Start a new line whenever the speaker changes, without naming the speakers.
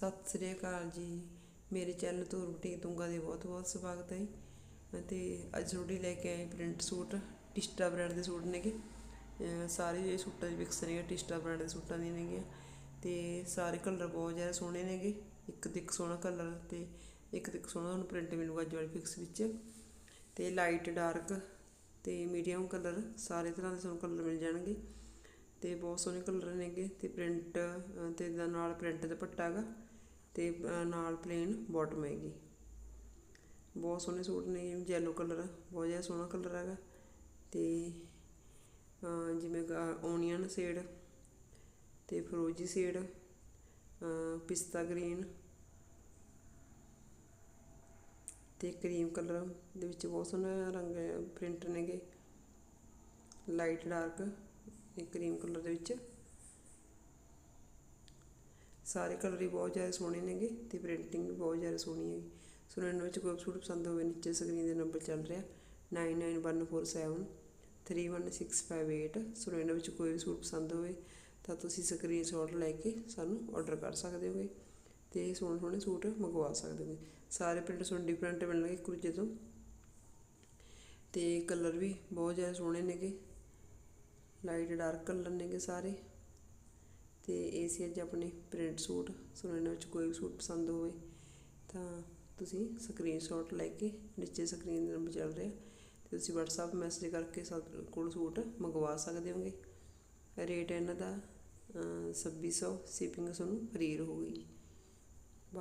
ਸਤਿ ਸ੍ਰੀ ਅਕਾਲ ਜੀ। ਮੇਰੇ ਚੈਨਲ ਤੋਂ ਬੁਟੀਕ ਤੁੰਗਾ ਦੇ ਬਹੁਤ ਬਹੁਤ ਸਵਾਗਤ ਹੈ ਅਤੇ ਅੱਜ ਤੁਹਾਡੀ ਲੈ ਕੇ ਆਏ ਪ੍ਰਿੰਟ ਸੂਟ, ਟਿਸਟਾ ਬ੍ਰਾਂਡ ਦੇ ਸੂਟ ਨੇਗੇ। ਸਾਰੇ ਇਹ ਸੂਟਾਂ ਦੇ ਵਿਕਸ ਨੇਗੇ, ਟਿਸਟਾ ਬ੍ਰਾਂਡ ਦੇ ਸੂਟਾਂ ਦੀ ਨੇਗੀਆਂ ਤੇ ਸਾਰੇ ਕਲਰ ਬਹੁਤ ਜ਼ਿਆਦਾ ਸੋਹਣੇ ਨੇਗੇ। ਇੱਕ ਤੇ ਇੱਕ ਸੋਹਣਾ ਕਲਰ ਤੇ ਇੱਕ ਤੇ ਇੱਕ ਸੋਹਣਾ ਤੁਹਾਨੂੰ ਪ੍ਰਿੰਟ ਮਿਲੂਗਾ ਅੱਜ ਵਾਲੀ ਫਿਕਸ ਵਿੱਚ। ਤੇ ਲਾਈਟ ਡਾਰਕ ਤੇ ਮੀਡੀਅਮ ਕਲਰ ਸਾਰੇ ਤਰ੍ਹਾਂ ਦੇ ਤੁਹਾਨੂੰ ਕਲਰ ਮਿਲ ਜਾਣਗੇ। ਤੇ ਬਹੁਤ ਸੋਹਣੇ ਕਲਰ ਨੇਗੇ ਤੇ ਪ੍ਰਿੰਟ ਤੇ ਦਾ ਨਾਲ ਪ੍ਰਿੰਟ ਦੁਪੱਟਾ ਹੈਗਾ ਤੇ ਨਾਲ ਪਲੇਨ ਬਾਟਮ ਹੈਗੀ। ਬਹੁਤ ਸੋਹਣੇ ਸੂਟ ਨੇ ਯੈਲੋ ਕਲਰ ਬਹੁਤ ਜ਼ਿਆਦਾ ਸੋਹਣਾ ਕਲਰ ਹੈਗਾ ਤੇ ਜਿਵੇਂ ਓਨੀਅਨ ਸ਼ੇਡ ਤੇ ਫਰੋਜੀ ਸ਼ੇਡ ਪਿਸਤਾ ਗ੍ਰੀਨ ਤੇ ਕਰੀਮ ਕਲਰ ਦੇ ਵਿੱਚ ਬਹੁਤ ਸੋਹਣਾ ਰੰਗ ਪ੍ਰਿੰਟ ਨੇਗੇ। ਲਾਈਟ ਡਾਰਕ ਇਹ ਕਰੀਮ ਕਲਰ ਦੇ ਵਿੱਚ। ਸਾਰੇ ਕਲਰ ਹੀ ਬਹੁਤ ਜ਼ਿਆਦਾ ਸੋਹਣੇ ਨੇਗੇ ਤੇ ਪ੍ਰਿੰਟਿੰਗ ਵੀ ਬਹੁਤ ਜ਼ਿਆਦਾ ਸੋਹਣੀ ਹੈਗੀ। ਸੋ ਇਹਨਾਂ ਵਿੱਚ ਕੋਈ ਸੂਟ ਪਸੰਦ ਹੋਵੇ ਨੀਚੇ ਸਕਰੀਨ ਦੇ ਨੰਬਰ ਚੱਲ ਰਿਹਾ 99147 31658 ਸੋ ਇਹਨਾਂ ਵਿੱਚ ਕੋਈ ਵੀ ਸੂਟ ਪਸੰਦ ਹੋਵੇ ਤਾਂ ਤੁਸੀਂ ਸਕਰੀਨਸ਼ਾਟ ਲੈ ਕੇ ਸਾਨੂੰ ਆਰਡਰ ਕਰ ਸਕਦੇ ਹੋਗੇ ਤੇ ਸੋਹਣੇ ਸੋਹਣੇ ਸੂਟ ਮੰਗਵਾ ਸਕਦੇ ਹੋਗੇ। ਸਾਰੇ ਪ੍ਰਿੰਟ ਸੋਹਣੇ ਡਿਫਰੈਂਟ ਮਿਲਣਗੇ ਇੱਕ ਦੂਜੇ ਤੋਂ। ਤੇ ਕਲਰ ਵੀ ਬਹੁਤ ਜ਼ਿਆਦਾ ਸੋਹਣੇ ਨੇਗੇ। ਲਾਈਟ ਡਾਰਕ ਕਲਰ ਨੇਗੇ ਸਾਰੇ। ਤੇ ਇਹ ਸੀ ਅੱਜ ਆਪਣੇ ਪ੍ਰਿੰਟ ਸੂਟ। ਸੋ ਇਹਨਾਂ ਵਿੱਚ ਕੋਈ ਵੀ ਸੂਟ ਪਸੰਦ ਹੋਵੇ ਤਾਂ ਤੁਸੀਂ ਸਕਰੀਨਸ਼ਾਟ ਲੈ ਕੇ ਨੀਚੇ ਸਕਰੀਨ ਦੇ ਨੰਬਰ ਚੱਲ ਰਿਹਾ। ਤੇ ਤੁਸੀਂ WhatsApp ਮੈਸੇਜ ਕਰਕੇ ਸਾਡੇ ਕੋਲ ਸੂਟ ਮੰਗਵਾ ਸਕਦੇ ਹੋਗੇ। ਰੇਟ ਇਹਨਾਂ ਦਾ ਅ, 2600 ਸ਼ਿਪਿੰਗ ਤੁਹਾਨੂੰ ਫ੍ਰੀ ਰਹੂਗੀ।